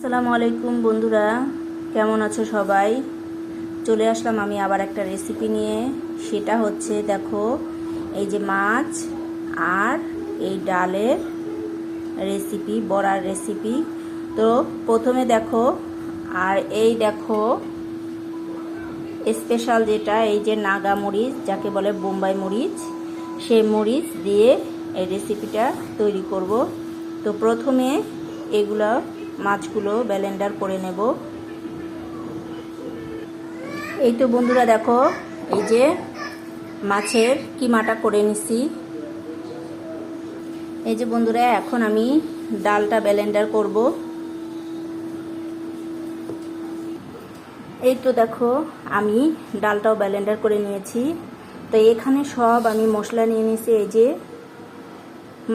আসসালামু আলাইকুম বন্ধুরা, কেমন আছো সবাই? চলে আসলাম আমি আবার একটা রেসিপি নিয়ে। সেটা হচ্ছে, দেখো, এই যে মাছ আর এই ডালের রেসিপি বড়ার রেসিপি তো প্রথমে দেখো, আর এই দেখো স্পেশাল যেটা, এই যে নাগা মরিচ, যাকে বলে বোম্বাই মরিচ, সেই মরিচ দিয়ে এই রেসিপিটা তৈরি করব। তো প্রথমে এগুলা মাছগুলো ব্যালেন্ডার করে নেব। এই তো বন্ধুরা দেখো, এই যে মাছের কিমাটা করে নিছি। এই যে বন্ধুরা, এখন আমি ডালটা ব্যালেন্ডার করব। এই তো দেখো, আমি ডালটাও ব্যালেন্ডার করে নিয়েছি। তো এখানে সব আমি মশলা নিয়ে নিয়েছি, এই যে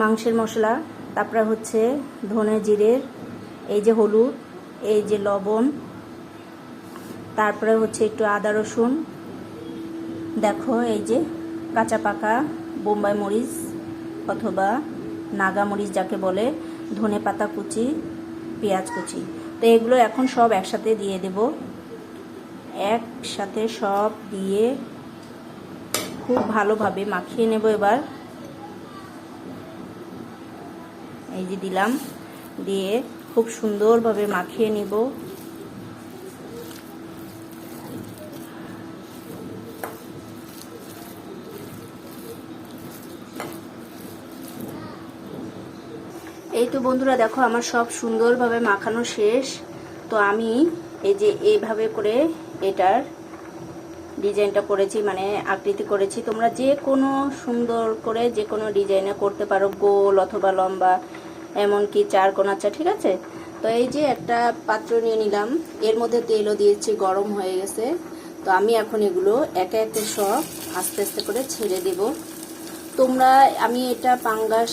মাংসের মশলা, তারপরে হচ্ছে ধনে জিরের এই যে হলুদ, এই যে লবণ, তারপরে হচ্ছে একটু আদা রসুন। দেখো, এই যে কাঁচা পাকা বোম্বাই মরিচ অথবা নাগা মরিচ যাকে বলে, ধনে পাতা কুচি, পেঁয়াজ কুচি। তো এগুলো এখন সব একসাথে দিয়ে দেব। একসাথে সব দিয়ে খুব ভালোভাবে মাখিয়ে নেব এবার। এই যে দিলাম, দিয়ে খুব সুন্দরভাবে মাখিয়ে নিব। এই তো বন্ধুরা, দেখো আমার সব সুন্দরভাবে মাখানো শেষ। তো আমি এই যে এইভাবে করে এটার ডিজাইনটা করেছি মানে আকৃতি করেছি। তোমরা যে কোনো সুন্দর করে যে কোনো ডিজাইনে করতে পারো, গোল অথবা লম্বা। এমনকি চার কোনাচা ঠিক আছে? তো এই যে একটা পাত্র নিয়ে নিলাম, এর মধ্যে তেলও দিয়েছি, গরম হয়ে গেছে। তো আমি এখন এগুলো একে একে সব আস্তে আস্তে করে ছেড়ে দেব। তোমরা, আমি এটা পাঙ্গাস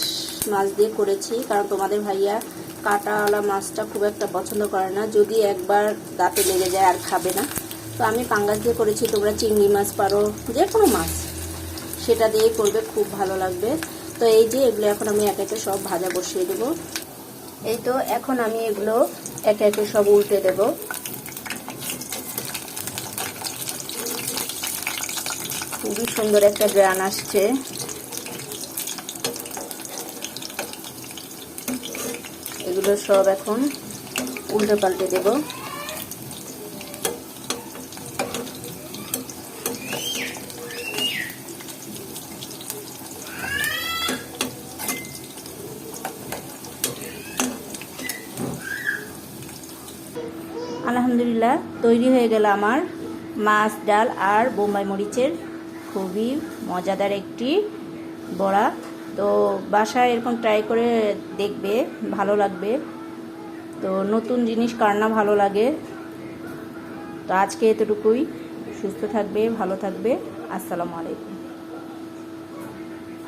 মাছ দিয়ে করেছি, কারণ তোমাদের ভাইয়া কাটাওয়ালা মাছটা খুব একটা পছন্দ করে না, যদি একবার দাঁতে লেগে যায় আর খাবে না। তো আমি পাঙ্গাস দিয়ে করেছি, তোমরা চিংড়ি মাছ পারো যে কোনো মাছ। সেটা দিয়ে করবে, খুব ভালো লাগবে। তো এই যে এগুলো এখন আমি একে একে সব ভাজা বসিয়ে দেবো। এই তো এখন আমি এগুলো একে একে সব উল্টে দেব। খুবই সুন্দর একটা গ্রান আসছে। এগুলো সব এখন উল্টে পাল্টে দেব। আলহামদুলিল্লাহ, তৈরি হয়ে গেল আমার মাছ, ডাল আর বোম্বাই মরিচের খুবই মজাদার একটি বড়া। তো বাসায় এরকম ট্রাই করে দেখবে, ভালো লাগবে। তো নতুন জিনিস কার না ভালো লাগে। তো আজকে এতটুকুই। সুস্থ থাকবে, ভালো থাকবে। আসসালামু আলাইকুম।